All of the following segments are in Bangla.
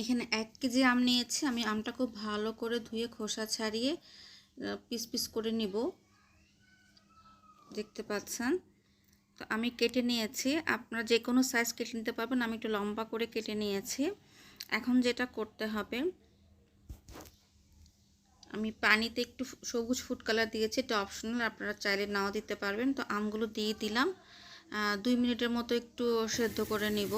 এখানে এক কেজি আম নিয়েছি, আমি আমটা খুব ভালো করে ধুয়ে খোসা ছাড়িয়ে পিস পিস করে নিব। দেখতে পাচ্ছেন? তো আমি কেটে নিয়েছি। আপনারা যে কোনো সাইজ কেটে নিতে পারবেন, আমি একটু লম্বা করে কেটে নিয়েছি। এখন যেটা করতে হবে, আমি পানিতে একটু সবুজ ফুড কালার দিয়েছি, এটা অপশনাল আপনারা চাইলে নাও দিতে পারবেন। তো আমগুলো দিয়ে দিলাম দুই মিনিটের মতো একটু সেদ্ধ করে নিব।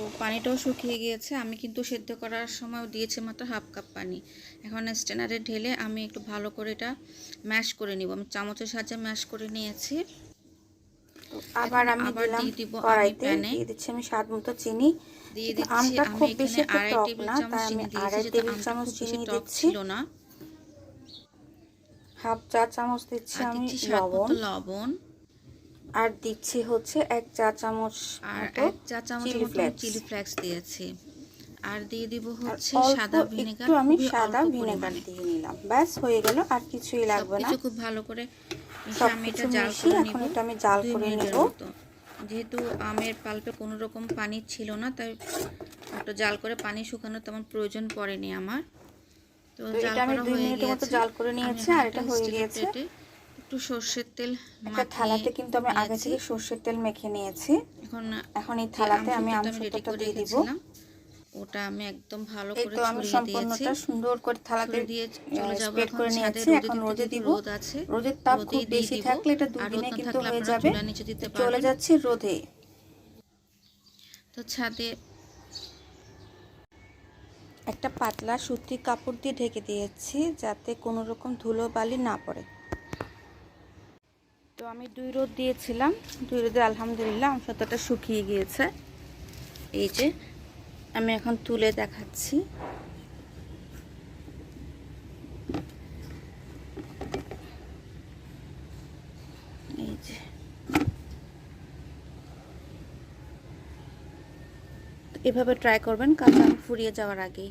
তো পানিটাও শুকিয়ে গিয়েছে। আমি কিন্তু সেদ্ধ করার সময় দিয়েছি মাত্র হাফ কাপ পানি। এখন স্ট্যান্ডারে ঢেলে আমি একটু ভালো করে এটা ম্যাশ করে নিব। আমি চামচের সাহায্যে ম্যাশ করে নিয়েছি। আবার আমি দিলাম কড়াইতে। দিয়ে দিচ্ছি আমি স্বাদ মতো চিনি। দিয়ে দিচ্ছি আমটা আমি খুব বেশি টক না চামচ তাই আমি চিনি আড়াই টেবিল চামচ চিনি টক দিচ্ছি। ছিল না। হাফ চা চামচ দিচ্ছি আমি লবণ। লবণ। আর দিচ্ছি হচ্ছে এক চা চামচ আর এক চা চামচ চিলি ফ্লেক্স দিয়েছি। আর দিয়ে দিব হচ্ছে সাদা ভিনেগার। একটু আমি সাদা ভিনেগার দিয়ে নিলাম। ব্যাস হয়ে গেল আর কিছুই লাগবে না। খুব ভালো করে আমি এটা জাল করে এখন এটা আমি জাল করে নেব। যেহেতু আমের পাল্পে কোনো রকম পানি ছিল না তাই একটু জাল করে পানি শুকানোর তেমন প্রয়োজন পড়েনি আমার। তো জাল করা হয়ে গিয়েছে। জাল করে নিয়েছি আর এটা হয়ে গিয়েছে। একটু সর্ষের তেল একটা থালাতে কিন্তু আমি আগে থেকে সর্ষের তেল মেখে নিয়েছি। এখন এখন এই থালাতে আমি আম করে দিয়ে দিব। ওটা আমি একদম ভালো করে তো আমি সম্পূর্ণটা সুন্দর করে থালাতে দিয়ে চলে যাব এখন করে নিয়েছি। রোদে এখন রোদে দিব। রোদ আছে রোদের তাপ খুব বেশি থাকলে এটা আর দুদিনে কিন্তু হয়ে যাবে। চলে যাচ্ছে রোদে। তো ছাদে একটা পাতলা সুতির কাপড় দিয়ে ঢেকে দিয়েছি যাতে কোনো রকম ধুলো বালি না পড়ে। তো আমি দুই রোদ দিয়েছিলাম, দুই রোদে আলহামদুলিল্লাহ আমসত্ত্বটা শুকিয়ে গিয়েছে। এই যে, আমি এখন তুলে দেখাচ্ছি। এই যে। এভাবে ট্রাই করবেন, কাঁচা ফুরিয়ে যাওয়ার আগেই।